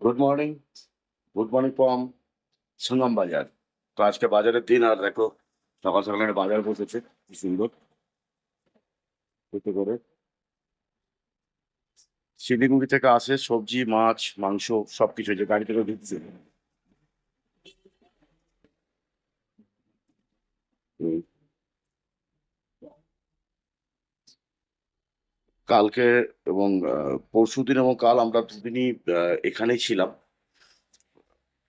Good morning good morning from Sungam Bazar তো আজকে বাজারের দিন, আর দেখো, সকাল সকাল বাজার বসেছে, কি সুন্দর। করে শিলিগুড়ি থেকে আসে সবজি, মাছ, মাংস, সবকিছু যে গাড়ি থেকে ঢুকছে। হুম। কালকে এবং পরশু দিন এবং কাল আমরা দুদিনই এখানেই ছিলাম।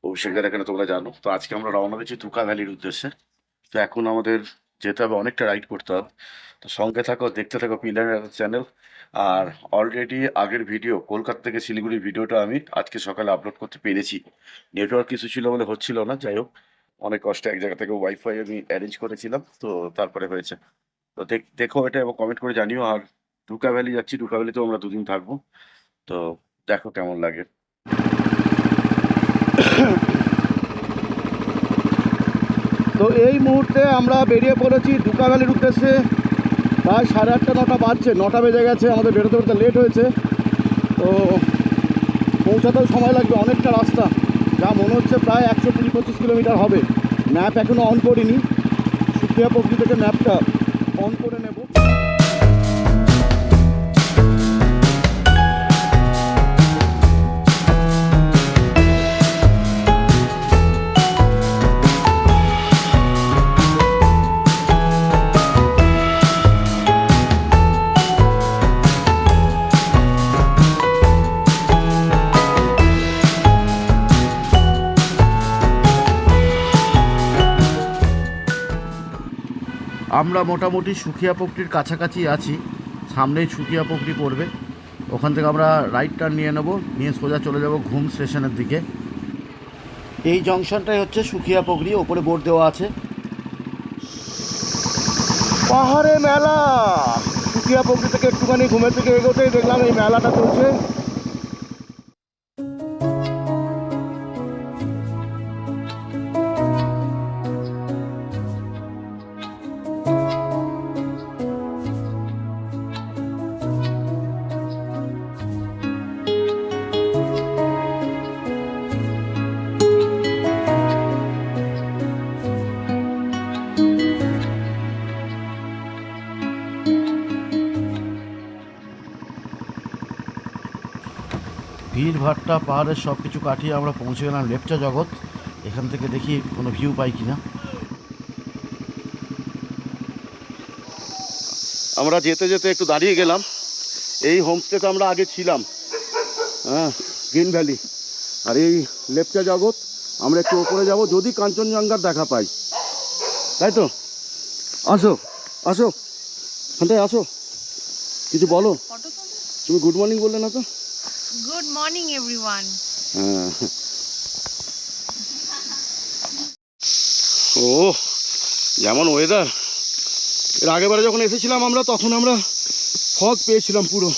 অভিষেকের এখানে তোমরা জানো। তো আজকে আমরা রওনা দিচ্ছি তুকা ভ্যালির উদ্দেশ্যে। তো এখন আমাদের যেতে হবে, অনেকটা রাইড করতে হবে। তো সঙ্গে থাকো, দেখতে থাকো পিলার চ্যানেল। আর অলরেডি আগের ভিডিও, কলকাতা থেকে শিলিগুড়ির ভিডিওটা আমি আজকে সকালে আপলোড করতে পেরেছি। নেটওয়ার্ক কিছু ছিল বলে হচ্ছিল না, যাই হোক। অনেক কষ্টে এক জায়গা থেকে ওয়াইফাই আমি অ্যারেঞ্জ করেছিলাম, তো তারপরে হয়েছে। তো দেখো এটা এবং কমেন্ট করে জানিও। আর ডুকা ভ্যালি যাচ্ছি ঢুকা ভ্যালিতেও আমরা দুদিন থাকব। তো দেখো কেমন লাগে। তো এই মুহূর্তে আমরা বেরিয়ে পড়েছি দুকাভ্যালির উদ্দেশ্যে। প্রায় সাড়ে আটটা, নটা বাজছে, নটা বেজে গেছে, আমাদের বেরোতে বেরোতে লেট হয়েছে। তো পৌঁছাতেও সময় লাগবে, অনেকটা রাস্তা। যা মনে হচ্ছে প্রায় একশো কুড়ি, পঁচিশ কিলোমিটার হবে। ম্যাপ এখনও অন করিনি। সুখিয়া পক্রি থেকে ম্যাপটা অন করে নেব। আমরা মোটামুটি সুখিয়া পকরির কাছাকাছি আছি। সামনেই সুখিয়া পকরি পড়বে। ওখান থেকে আমরা রাইট টার্ন নিয়ে নেব। নিয়ে সোজা চলে যাব ঘুম স্টেশনের দিকে। এই জংশনটাই হচ্ছে সুখিয়া পকরি ওপরে বোর্ড দেওয়া আছে। পাহাড়ে মেলা! সুখিয়া পকরি থেকে একটুখানি ঘুমের থেকে এগোতেই দেখলাম এই মেলাটা চলছে। ভিড় ভাট্টা, পাহাড়ের সব কিছু কাটিয়ে আমরা পৌঁছে গেলাম লেপচা জগৎ। এখান থেকে দেখি কোনো ভিউ পাই কিনা। আমরা যেতে যেতে একটু দাঁড়িয়ে গেলাম। এই হোমস্টেতে আমরা আগে ছিলাম। হ্যাঁ গ্রিন ভ্যালি আর এই লেপচা জগৎ, আমরা একটু ওপরে যাব, যদি কাঞ্চনজঙ্ঘার দেখা পাই। তাই তো? আসো আসো। এখানটায় আসো। কিছু বলো। তুমি গুড মর্নিং বললে না তো? Morning, everyone. হ্যাঁ ও যেমন ওয়েদার এর আগেবারে যখন এসেছিলাম আমরা তখন আমরা ফগ পেয়েছিলাম পুরো।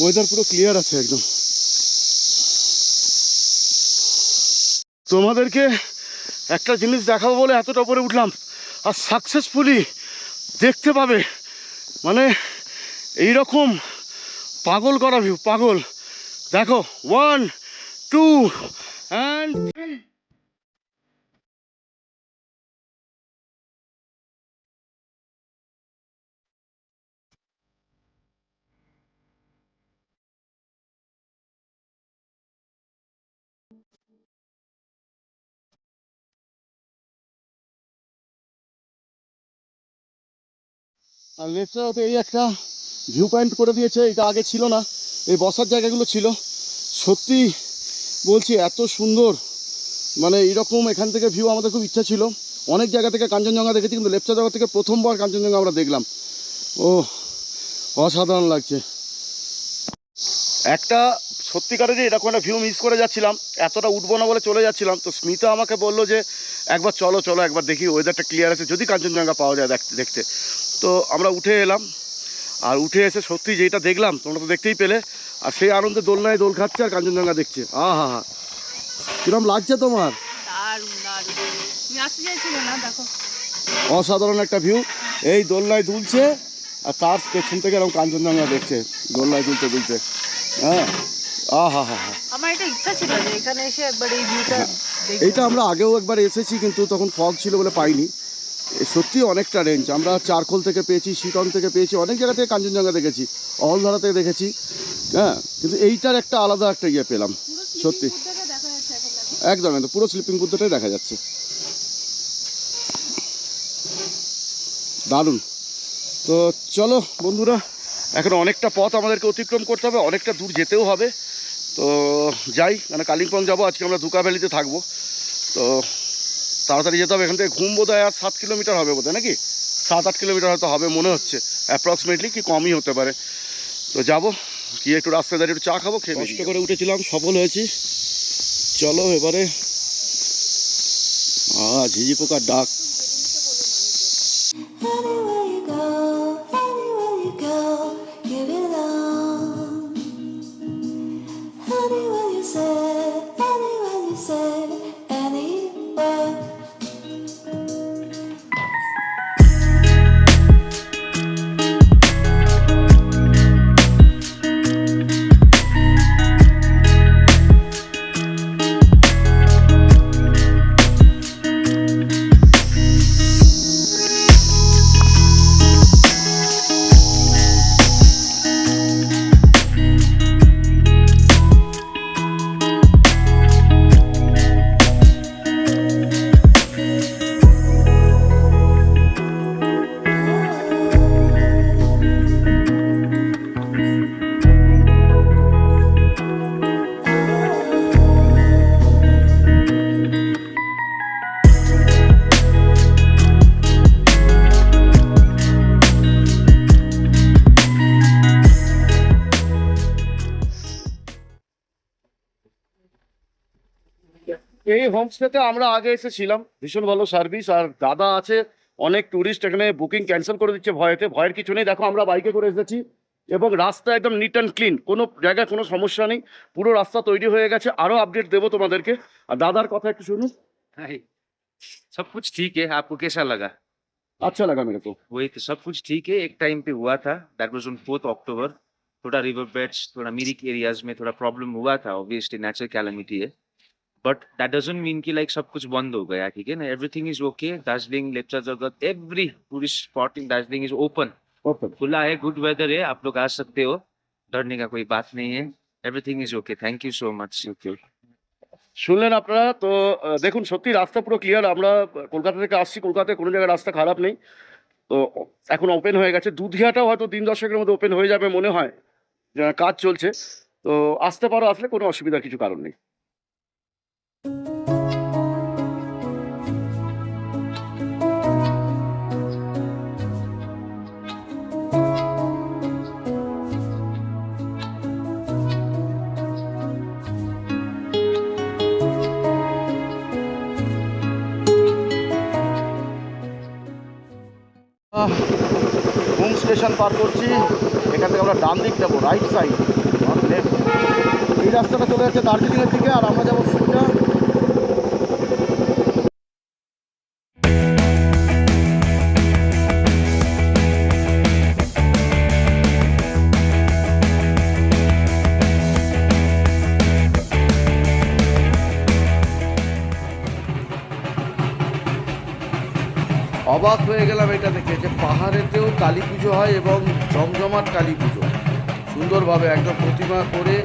ওয়েদার পুরো ক্লিয়ার আছে একদম। তোমাদেরকে একটা জিনিস দেখাবো বলে এতটা উপরে উঠলাম। আর সাকসেসফুলি দেখতে পাবে। মানে এই রকম পাগল করা ভিউ পাগল। দেখো ওয়ান টু অ্যান্ড আর লেফটে এই একটা ভিউ পয়েন্ট করে দিয়েছে, এটা আগে ছিল না, এই বসার জায়গাগুলো ছিল। সত্যি বলছি, এত সুন্দর। মানে এইরকম এখান থেকে ভিউ আমাদের খুব ইচ্ছা ছিল। অনেক জায়গা থেকে কাঞ্চনজঙ্ঘা দেখেছি, কিন্তু লেপচা জায়গা থেকে প্রথমবার কাঞ্চনজঙ্ঘা আমরা দেখলাম। ও অসাধারণ লাগছে। একটা সত্যিকারে যে এরকম একটা ভিউ মিস করে যাচ্ছিলাম, এতটা উঠবো না বলে চলে যাচ্ছিলাম, তো স্মিতা আমাকে বলল যে, একবার চলো চলো, একবার দেখি ওয়েদারটা ক্লিয়ার আছে, যদি কাঞ্চনজঙ্ঘা পাওয়া যায় দেখতে দেখতে। তো আমরা উঠে এলাম। আর উঠে এসে সত্যি যেটা দেখলাম তোমরা তো দেখতেই পেলে আর সেই আনন্দে দোলনায় দোল খাচ্ছে আর কাঞ্চনজঙ্ঘা দেখছে। আ হা হা কিরম লাগছে তোমার? অসাধারণ একটা ভিউ এই দোলনায় দুলছে আর তার পেছন থেকে এরকম কাঞ্চনজঙ্ঘা দেখছে। দোলনায় দুলতে দুলতে। হ্যাঁ। আহা হা হা আমার এটা ইচ্ছা ছিল যে এখানে এসে একবার এই ভিউটা এইটা আমরা আগেও একবার এসেছি কিন্তু তখন ফগ ছিল বলে পাইনি। সত্যি অনেকটা রেঞ্জ আমরা চারখোল থেকে পেয়েছি শিটন থেকে পেয়েছি অনেক জায়গা থেকে কাঞ্চনজঙ্ঘা দেখেছি অহলধারা থেকে দেখেছি হ্যাঁ কিন্তু এইটার একটা আলাদা একটা ইয়ে পেলাম সত্যি। একদম একদম পুরো স্লিপিং বুদ্ধটাই দেখা যাচ্ছে। দারুণ। তো চলো বন্ধুরা এখন অনেকটা পথ আমাদেরকে অতিক্রম করতে হবে অনেকটা দূর যেতেও হবে। তো যাই মানে কালিম্পং যাব আজকে আমরা দুকা ভ্যালিতে থাকব। তো তাড়াতাড়ি যেতে হবে এখান থেকে ঘুম বোধ হয় আর সাত কিলোমিটার হবে বোধহয় নাকি? সাত আট কিলোমিটার হয়তো হবে মনে হচ্ছে। অ্যাপ্রক্সিমেটলি কি কমই হতে পারে। তো যাব গিয়ে একটু রাস্তায় দাঁড়িয়ে একটু চা খাব খেয়ে কষ্ট করে উঠেছিলাম সফল হয়েছি। চলো এবারে। আ ঝিঝি পোকার ডাক। হোমস্টেতে আমরা আগে এসেছিলাম ভীষণ ভালো সার্ভিস আর দাদা আছে অনেক ট্যুরিস্ট এখানে বুকিং ক্যান্সেল করে দিচ্ছে ভয়েতে ভয়ের কিছু নেই দেখো আমরা বাইকে করে এসেছি এবং রাস্তা একদম নিট অ্যান্ড ক্লিন কোনো জায়গায় কোনো সমস্যা নেই পুরো রাস্তা তৈরি হয়ে গেছে আরও আপডেট দেবো তোমাদেরকে আর দাদার কথা একটু শুনুন हाय सब कुछ ठीक है आपको कैसा लगा আচ্ছা লাগা মেরে তো वही तो सब कुछ ठीक है एक टाइम पे हुआ था that was on fourth October थोड़ा रिवर बेड्स थोड़ा मिरिक एरियाज में थोड़ा प्रॉब्लम हुआ था ऑब्वियसली नेचुरल कैलमिटी है बट दैट डजंट मीन कि लाइक सब कुछ बंद हो गया ठीक है ना everything is okay Darjeeling Lepcha Jagat every tourist spot in Darjeeling is open okay खुला है गुड वेदर है आप लोग आ सकते हो डरने का कोई बात नहीं है everything is okay thank you so much শুনলেন আপনারা তো আহ, দেখুন সত্যি রাস্তা পুরো ক্লিয়ার আমরা আহ, কলকাতা থেকে আসছি কলকাতায় কোনো জায়গায় রাস্তা খারাপ নেই তো এখন ওপেন হয়ে গেছে দুধিয়াটাও হয়তো দিন দশেকের মধ্যে ওপেন হয়ে যাবে মনে হয় যে কাজ চলছে তো আসতে পারো আসলে কোনো অসুবিধার কিছু কারণ নেই পার করছি। এখান থেকে আমরা ডান দিক যাব রাইট সাইড এই রাস্তাটা চলে যাচ্ছে দার্জিলিংয়ের দিকে, আর আমরা যাব সোজা অবাক হয়ে গেলাম এটা দেখে যে পাহাড়েতেও কালী পুজো হয় এবং জমজমাট কালী পুজো সুন্দরভাবে একদম প্রতিমা করে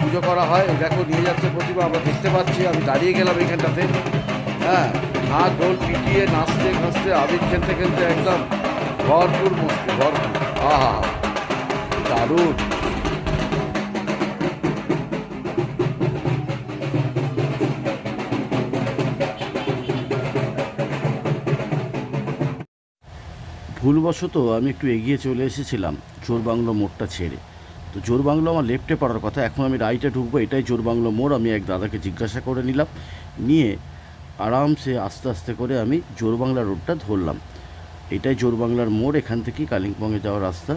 পুজো করা হয়। দেখো, নিয়ে যাচ্ছে প্রতিমা, আমরা দেখতে পাচ্ছি। আমি দাঁড়িয়ে গেলাম এখানটাতে। হ্যাঁ হাত, ঢোল পিটিয়ে নাচতে নাচতে আবির খেলতে খেলতে একদম ভরপুর মস্তি, ভরপুর। আহা, দারুণ। ভুলবশত আমি একটু এগিয়ে চলে এসেছিলাম জোরবাংলো মোড়টা ছেড়ে। তো জোরবাংলো আমার লেফটে পড়ার কথা, এখন আমি রাইটে ঢুকবো, এটাই জোরবাংলো মোড়। আমি এক দাদাকে জিজ্ঞাসা করে নিলাম, নিয়ে আরামসে আস্তে আস্তে করে আমি জোরবাংলা রোডটা ধরলাম। এটাই জোরবাংলার মোড়, এখান থেকেই কালিম্পংয়ে যাওয়ার রাস্তা।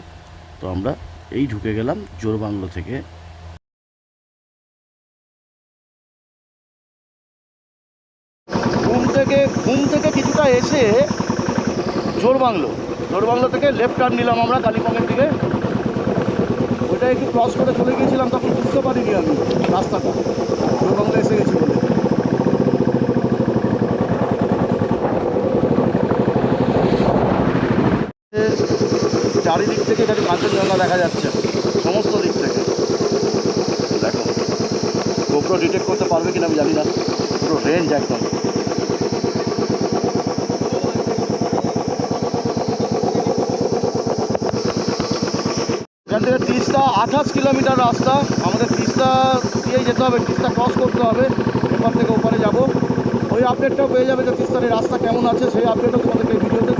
তো আমরা এই ঢুকে গেলাম জোরবাংলো থেকে। ঘুম থেকে ঘুম থেকে কিছুটা এসে জোরবাংলো জোরবাংলো থেকে লেফট টার্ন নিলাম আমরা কালীপঙ্গের দিকে। ওইটা একটু ক্রস করে চলে গিয়েছিলাম, তখন বুঝতে পারিনি আমি রাস্তাটা। বাংলা এসে গেছি বলে। চারিদিক থেকে এখানে কাঞ্চনজঙ্ঘা দেখা যাচ্ছে, সমস্ত দিক থেকে। দেখো গোপ্রো ডিটেক্ট করতে পারবে কিনা আমি জানি না। পুরো রেঞ্জ একদম। থেকে তিস্তা, আঠাশ কিলোমিটার রাস্তা। আমাদের তিস্তা দিয়েই যেতে হবে, তিস্তা ক্রস করতে হবে। এপার থেকে ওপারে যাব। ওই আপডেটটাও পেয়ে যাবে যে তিস্তার এই রাস্তা কেমন আছে, সেই আপডেটও তোমাদেরকে ভিডিওতে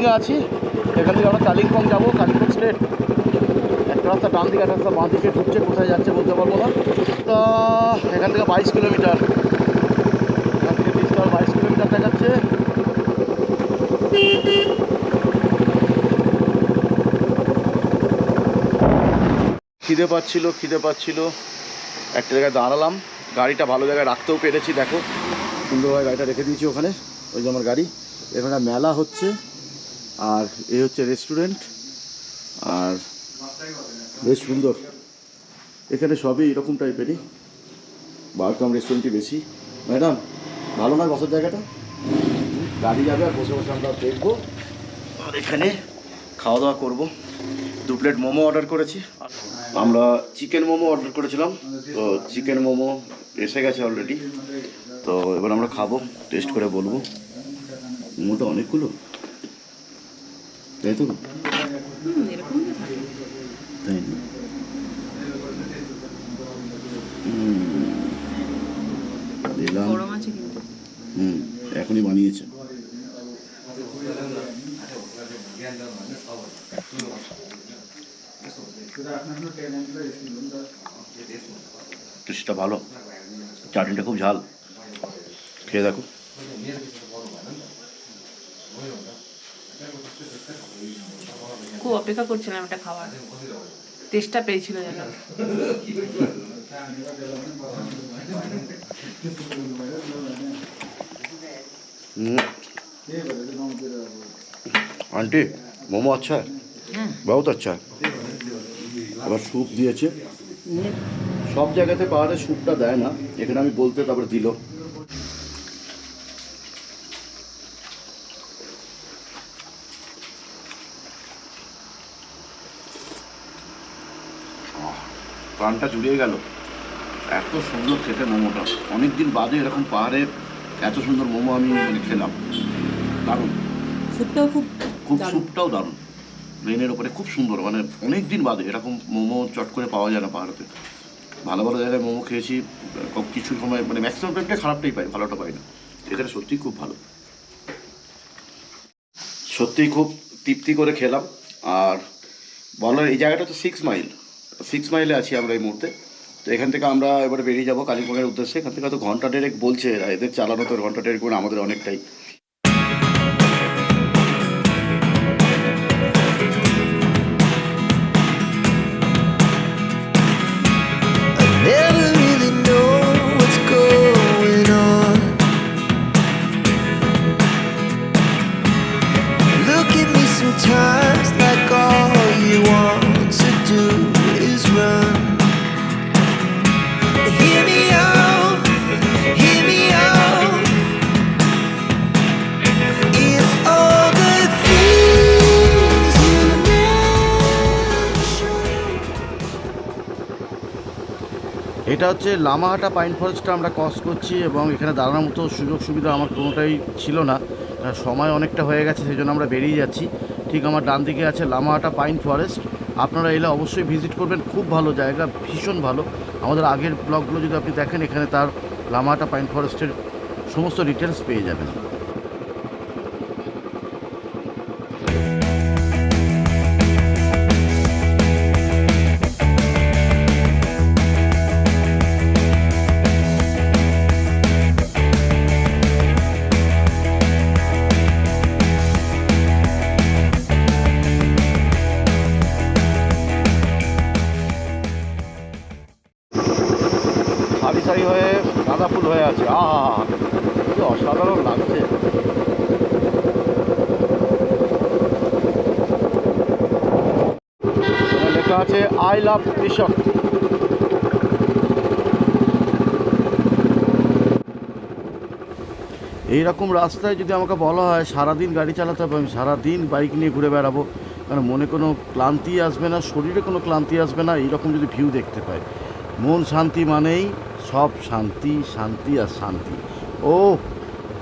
ক্রসিংয়ে আছি, এখান থেকে আমরা কালিম্পং যাব, কালিম্পং স্টেট। একটা রাস্তা ডান দিকে, একটা রাস্তা বাঁ দিকে ঢুকছে, কোথায় যাচ্ছে বলতে পারব না। তা, এখান থেকে বাইশ কিলোমিটার। এখান থেকে বাইশ কিলোমিটার দেখাচ্ছে খিদে পাচ্ছিল খিদে পাচ্ছিল। একটা জায়গায় দাঁড়ালাম। গাড়িটা ভালো জায়গায় রাখতেও পেরেছি, দেখো। সুন্দরভাবে গাড়িটা রেখে দিয়েছি ওখানে। ওই যে আমার গাড়ি। এখানে মেলা হচ্ছে। আর এই হচ্ছে রেস্টুরেন্ট আর বেশ সুন্দর। এখানে সবই এরকম টাইপেরই বারকাম রেস্টুরেন্টই বেশি। ম্যাডাম, ভালো নয় বসার জায়গাটা? গাড়ি যাবে আর বসে বসে আমরা দেখব। আর এখানে খাওয়া দাওয়া করব। দু প্লেট মোমো অর্ডার করেছি। আমরা চিকেন মোমো অর্ডার করেছিলাম। তো চিকেন মোমো এসে গেছে অলরেডি তো এবার আমরা খাব টেস্ট করে বলব। মোমোটা অনেকগুলো। তাই তো? তাই না? হুম। দিলাম। আছে হুম এখনই বানিয়েছে। টেস্টটা ভালো। চাটনিটা খুব ঝাল। খেয়ে দেখো। খুব অপেক্ষা করছিলাম এটা খাওয়ার টেস্টটা পেয়েছিল যেন। আন্টি মোমো আচ্ছা? বহুত আচ্ছা। আবার স্যুপ দিয়েছে। সব জায়গাতে পাহাড়ে স্যুপটা দেয় না। এখানে আমি বলতে তারপরে দিল। প্রাণটা জুড়িয়ে গেল। এত সুন্দর খেতে মোমোটা। অনেক দিন বাদে এরকম পাহাড়ে এত সুন্দর মোমো আমি মানে খেলাম। দারুণ। স্যুপটাও খুব খুব। স্যুপটাও দারুণ। প্লেনের ওপরে খুব সুন্দর। মানে অনেক দিন বাদে এরকম মোমো চট করে পাওয়া যায় না পাহাড়তে। ভালো ভালো জায়গায় মোমো খেয়েছি কিছু সময় মানে ম্যাক্সিমাম টাইমটা খারাপটাই পাই ভালোটা পাই না। এখানে সত্যিই খুব ভালো। সত্যিই খুব তৃপ্তি করে খেলাম। আর বলার এই জায়গাটা তো সিক্স মাইল সিক্স মাইলে আছি আমরা এই মুহূর্তে। তো এখান থেকে আমরা এবার বেরিয়ে যাব কালিম্পংয়ের উদ্দেশ্যে। এখান থেকে হয়তো ঘণ্টা ডেরেক বলছে এদের চালানো তো ঘণ্টা ডেরেক করে আমাদের অনেকটাই। এটা হচ্ছে লামাহাটা পাইন ফরেস্টটা আমরা ক্রস করছি এবং এখানে দাঁড়ানোর মতো সুযোগ সুবিধা আমার কোনোটাই ছিল না। সময় অনেকটা হয়ে গেছে, সেই জন্য আমরা বেরিয়ে যাচ্ছি। ঠিক আমার ডান দিকে আছে লামাহাটা পাইন ফরেস্ট। আপনারা এলে অবশ্যই ভিজিট করবেন, খুব ভালো জায়গা, ভীষণ ভালো। আমাদের আগের ব্লগগুলো যদি আপনি দেখেন, এখানে তার লামাহাটা পাইন ফরেস্টের সমস্ত ডিটেলস পেয়ে যাবেন। আছে আই লাভ কৃষক এইরকম রাস্তায় যদি আমাকে বলা হয়, সারাদিন গাড়ি চালাতে হবে, আমি সারাদিন বাইক নিয়ে ঘুরে বেড়াবো, কারণ মনে কোনো ক্লান্তি আসবে না, শরীরে কোনো ক্লান্তি আসবে না, এইরকম যদি ভিউ দেখতে পাই। মন শান্তি মানেই সব শান্তি শান্তি আর শান্তি। ও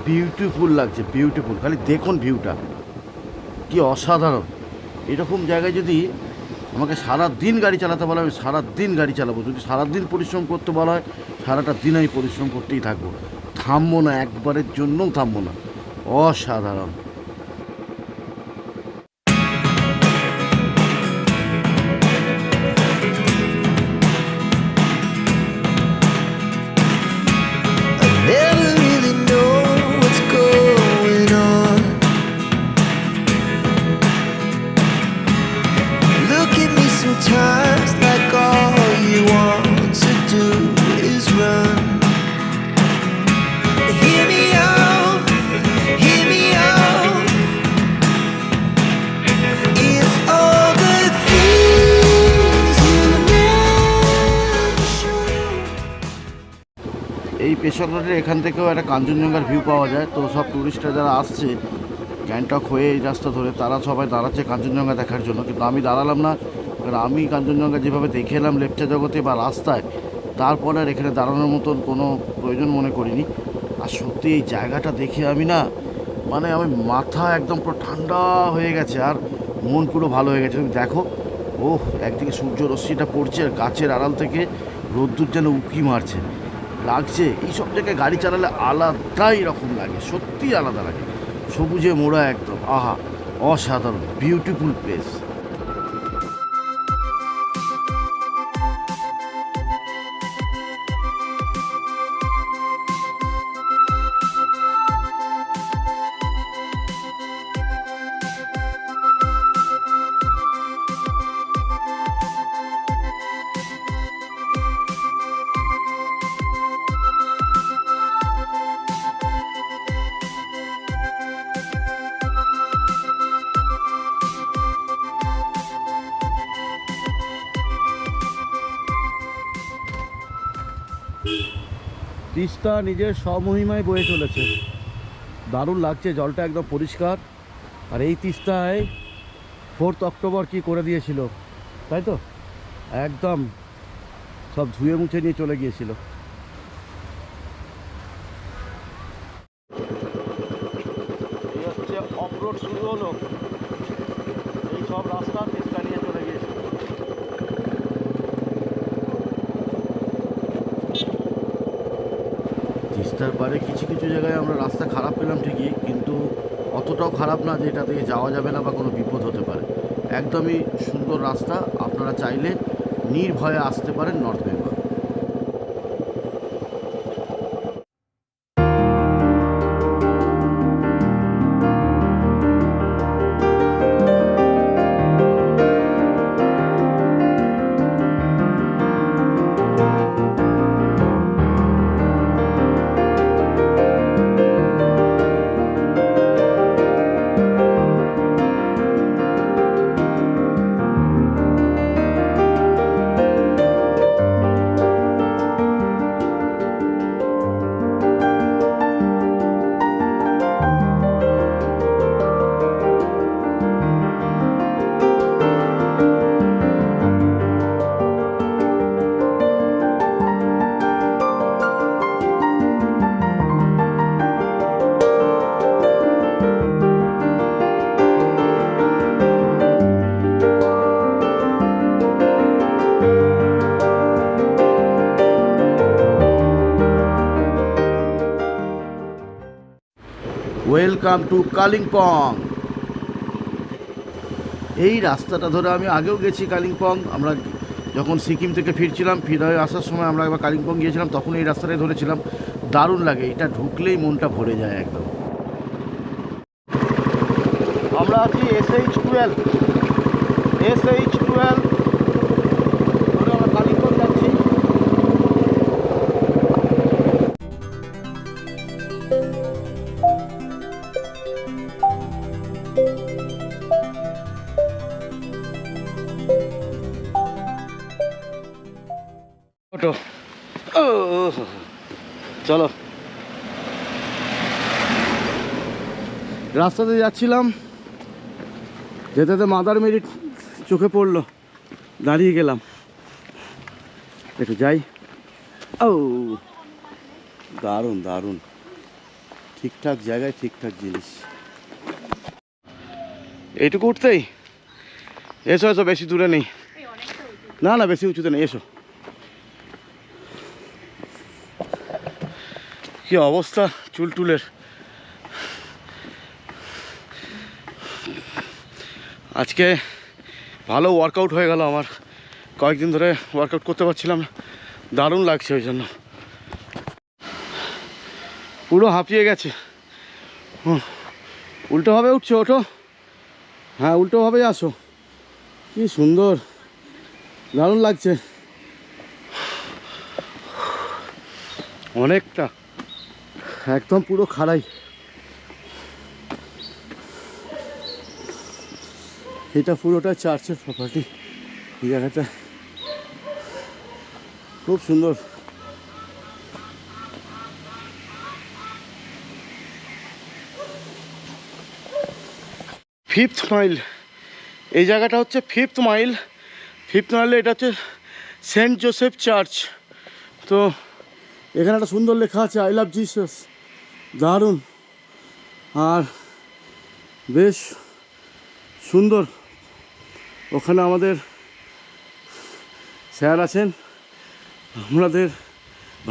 বিউটিফুল লাগছে বিউটিফুল খালি দেখুন ভিউটা। কি অসাধারণ। এরকম জায়গায় যদি আমাকে সারা দিন গাড়ি চালাতে বলা আমি সারা দিন গাড়ি চালাবো। যদি সারা দিন পরিশ্রম করতে বলা হয়, সারাটা দিন আমি পরিশ্রম করতেই থাকব। থামবো না, একবারের জন্যও থামবো না। অসাধারণ। রোডের এখান থেকেও একটা কাঞ্চনজঙ্ঘার ভিউ পাওয়া যায়। তো সব ট্যুরিস্টরা যারা আসছে গ্যাংটক হয়ে এই রাস্তা ধরে, তারা সবাই দাঁড়াচ্ছে কাঞ্চনজঙ্ঘা দেখার জন্য। কিন্তু আমি দাঁড়ালাম না, কারণ আমি কাঞ্চনজঙ্ঘা যেভাবে দেখে এলাম লেপচা জগতে বা রাস্তায়, তারপরে আর এখানে দাঁড়ানোর মতন কোনো প্রয়োজন মনে করিনি। আর সত্যি এই জায়গাটা দেখে আমি না মানে আমি মাথা একদম পুরো ঠান্ডা হয়ে গেছে, আর মন পুরো ভালো হয়ে গেছে। তুমি দেখো, ওহ, একদিকে সূর্য রশ্মিটা পড়ছে আর গাছের আড়াল থেকে রোদ্দুর যেন উকি মারছে। লাগছে। এই সব জায়গায় গাড়ি চালালে আলাদাই রকম লাগে সত্যি আলাদা লাগে। সবুজে মোড়া একদম, আহা, অসাধারণ বিউটিফুল প্লেস তিস্তা নিজের স্বমহিমায় বয়ে চলেছে। দারুণ লাগছে, জলটা একদম পরিষ্কার। আর এই তিস্তায় ফোর্থ অক্টোবর কি করে দিয়েছিল, তাই তো? একদম সব ধুয়ে মুছে নিয়ে চলে গিয়েছিল। শুরু হলো এই সব রাস্তা তিস্তা নিয়ে চলে গিয়েছিল পারে কিছু কিছু জায়গায় আমরা রাস্তা খারাপ পেলাম ঠিকই, কিন্তু অতটাও খারাপ না যে এটা থেকে যাওয়া যাবে না বা কোনো বিপদ হতে পারে। একদমই সুন্দর রাস্তা, আপনারা চাইলে নির্ভয়ে আসতে পারেন North Bengal. Welcome to Kalimpong এই রাস্তাটা ধরে আমি আগেও গেছি কালিম্পং আমরা যখন সিকিম থেকে ফিরছিলাম, ফিরে আসার সময় আমরা একবার কালিম্পং গিয়েছিলাম, তখন এই রাস্তাটাই ধরেছিলাম। দারুণ লাগে, এটা ঢুকলেই মনটা ভরে যায় একদম। আমরা আছি S H twelve S H twelve রাস্তাতে যাচ্ছিলাম যেতে যেতে মাদার মেরিট চোখে পড়ল, দাঁড়িয়ে গেলাম। একটু যাই। ও দারুণ দারুণ। ঠিকঠাক জায়গায় ঠিকঠাক জিনিস। এইটুকু উঠতেই? এসো এসো, বেশি দূরে নেই। না না, বেশি উঁচুতে নেই, এসো। কি অবস্থা চুল আজকে ভালো ওয়ার্কআউট হয়ে গেল আমার। কয়েকদিন ধরে ওয়ার্কআউট করতে পারছিলাম দারুণ লাগছে ওই জন্য। পুরো হাঁপিয়ে গেছে। হুম, উল্টোভাবে উঠছে ওঠো। হ্যাঁ উল্টোভাবেই আসো। কি সুন্দর। দারুণ লাগছে। অনেকটা। একদম পুরো খাড়াই। এটা পুরোটা চার্চের প্রপার্টি এই জায়গাটা খুব সুন্দর। ফিফথ মাইল এই জায়গাটা হচ্ছে ফিফথ মাইল ফিফথ মাইলে এটা হচ্ছে সেন্ট জোসেফ চার্চ তো এখানে একটা সুন্দর লেখা আছে আই লাভ জিসাস দারুণ। আর বেশ সুন্দর। ওখানে আমাদের স্যার আছেন। আমাদের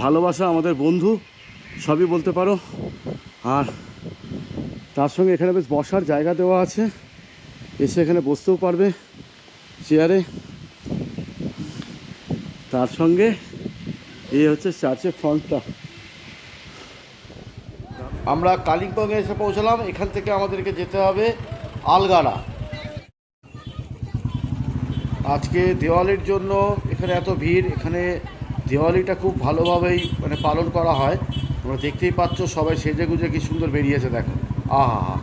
ভালোবাসা, আমাদের বন্ধু, সবই বলতে পারো। আর তার সঙ্গে এখানে বেশ বসার জায়গা দেওয়া আছে। এসে এখানে বসতেও পারবে চেয়ারে তার সঙ্গে এই হচ্ছে চার্চের ফ্রন্টটা আমরা কালিম্পংয়ে এসে পৌঁছলাম। এখান থেকে আমাদেরকে যেতে হবে আলগাড়া। আজকে দেওয়ালির জন্য এখানে এত ভিড়, এখানে দেওয়ালিটা খুব ভালোভাবেই মানে পালন করা হয়। তোমরা দেখতেই পাচ্ছ সবাই সেজে গুজে কি সুন্দর বেরিয়েছে, দেখো। আহা হা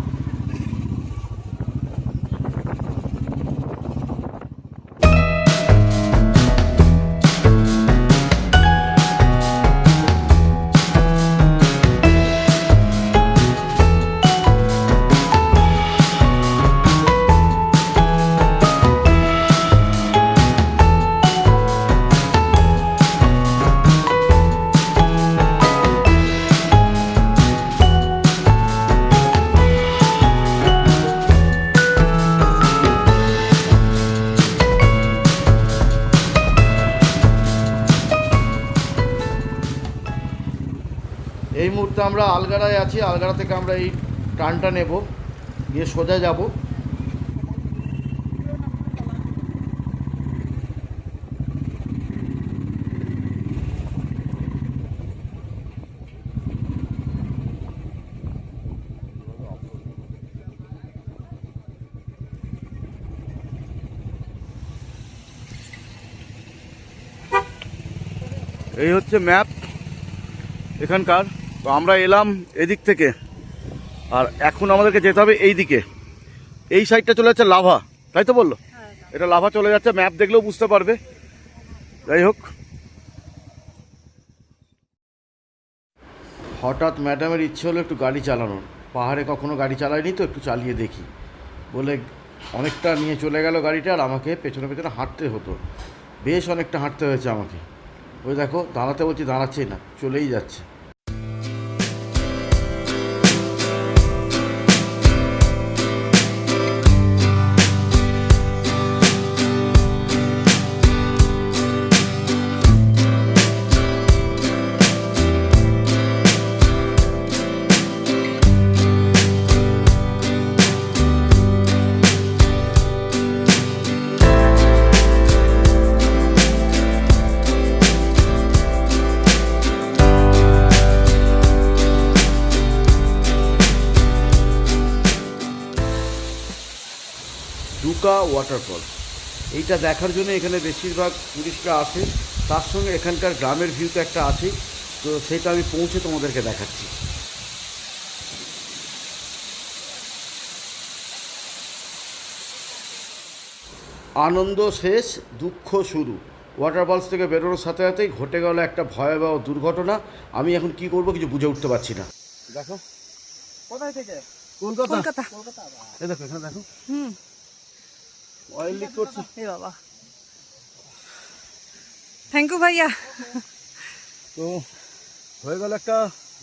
এই মুহূর্তে আমরা আলগাড়ায় আছি, আলগাড়া থেকে আমরা এই টানটা নেব, গিয়ে সোজা যাব। এই হচ্ছে ম্যাপ, এখানকার। তো আমরা এলাম এদিক থেকে। আর এখন আমাদেরকে যেতে হবে এই দিকে এই সাইডটা চলে যাচ্ছে লাভা, তাই তো বলল? এটা লাভা চলে যাচ্ছে ম্যাপ দেখলেও বুঝতে পারবে। যাই হোক। হঠাৎ ম্যাডামের ইচ্ছে হলো একটু গাড়ি চালানোর। পাহাড়ে কখনো গাড়ি চালায়নি তো, একটু চালিয়ে দেখি। বলে অনেকটা নিয়ে চলে গেল গাড়িটা আর আমাকে পেছনে পেছনে হাঁটতে হতো। বেশ অনেকটা হাঁটতে হয়েছে আমাকে। ওই দেখো, দাঁড়াতে বলছি, দাঁড়াচ্ছেই না, চলেই যাচ্ছে। এইটা দেখার জন্য এখানে বেশিরভাগ টুরিস্টরা আসে। তার সঙ্গে এখানকার গ্রামের ভিউ তো একটা আছে তো সেটা আমি পৌঁছে তোমাদেরকে দেখাচ্ছি। আনন্দ শেষ দুঃখ শুরু। ওয়াটার ফলস থেকে বেরোনোর সাথে সাথেই ঘটে গেল একটা ভয়াবহ দুর্ঘটনা। আমি এখন কি করব কিছু বুঝে উঠতে পারছি না। দেখো। কোথায় থেকে? কলকাতা। কলকাতা। এই দেখো এখানে দেখো। হুম। অয়েল লিক করছে এ বাবা। থ্যাংক ইউ ভাইয়া। তো হয়ে গেল একটা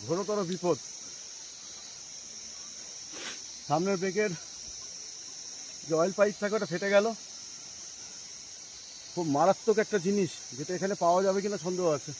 ঘোরতর বিপদ। সামনের ব্রেকের যে অয়েল পাইপ থাকে ওটা ফেটে গেল। খুব মারাত্মক একটা জিনিস যেটা এখানে পাওয়া যাবে কিনা সন্দেহ আছে।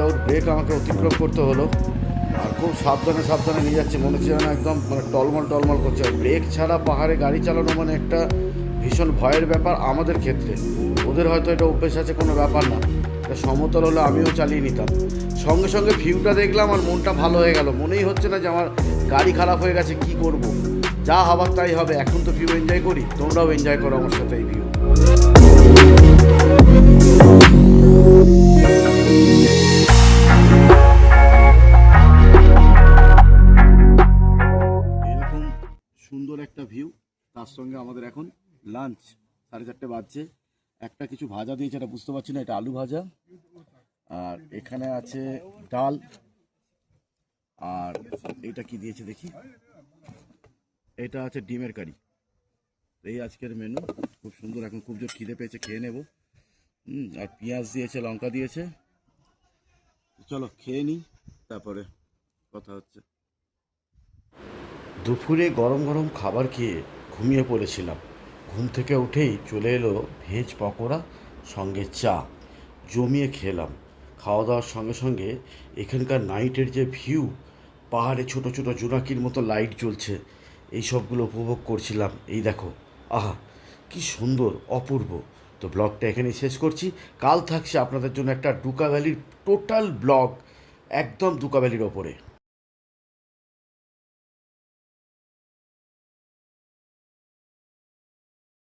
উইদাউট ব্রেক আমাকে অতিক্রম করতে হলো। আর খুব সাবধানে সাবধানে নিয়ে যাচ্ছে। মনে হচ্ছে যেন একদম মানে টলমল টলমল করছে। ব্রেক ছাড়া পাহাড়ে গাড়ি চালানো মানে একটা ভীষণ ভয়ের ব্যাপার আমাদের ক্ষেত্রে। ওদের হয়তো এটা অভ্যেস আছে, কোনো ব্যাপার না। সমতল হলে আমিও চালিয়ে নিতাম। সঙ্গে সঙ্গে ভিউটা দেখলাম আর মনটা ভালো হয়ে গেল। মনেই হচ্ছে না যে আমার গাড়ি খারাপ হয়ে গেছে, কি করব? যা হবার তাই হবে। এখন তো ভিউ এনজয় করি। তোমরাও এনজয় করো আমার সাথে এই ভিউ তার সঙ্গে আমাদের এখন লাঞ্চ সাড়ে চারটে বাজছে। একটা কিছু ভাজা দিয়েছে, এটা বুঝতে পারছি না, এটা আলু ভাজা। আর এখানে আছে ডাল। আর এটা কি দিয়েছে দেখি? এটা আছে ডিমের কারি। এই আজকের মেনু খুব সুন্দর, এখন খুব জোর খিদে পেয়েছে, খেয়ে নেব। আর পেঁয়াজ দিয়েছে, লঙ্কা দিয়েছে। চলো, খেয়ে নিই তারপরে কথা হচ্ছে। দুপুরে গরম গরম খাবার খেয়ে ঘুমিয়ে পড়েছিলাম। ঘুম থেকে উঠেই চলে এলো ভেজ পকোড়া, সঙ্গে চা। জমিয়ে খেলাম। খাওয়া দাওয়ার সঙ্গে সঙ্গে এখানকার নাইটের যে ভিউ, পাহাড়ে ছোট ছোট জোনাকির মতো লাইট জ্বলছে, এই সবগুলো উপভোগ করছিলাম। এই দেখো, আহা, কি সুন্দর, অপূর্ব। তো ব্লগটা এখানেই শেষ করছি। কাল থাকছে আপনাদের জন্য একটা ডুকা ভ্যালির টোটাল ব্লগ, একদম ডুকা ভ্যালির ওপরে।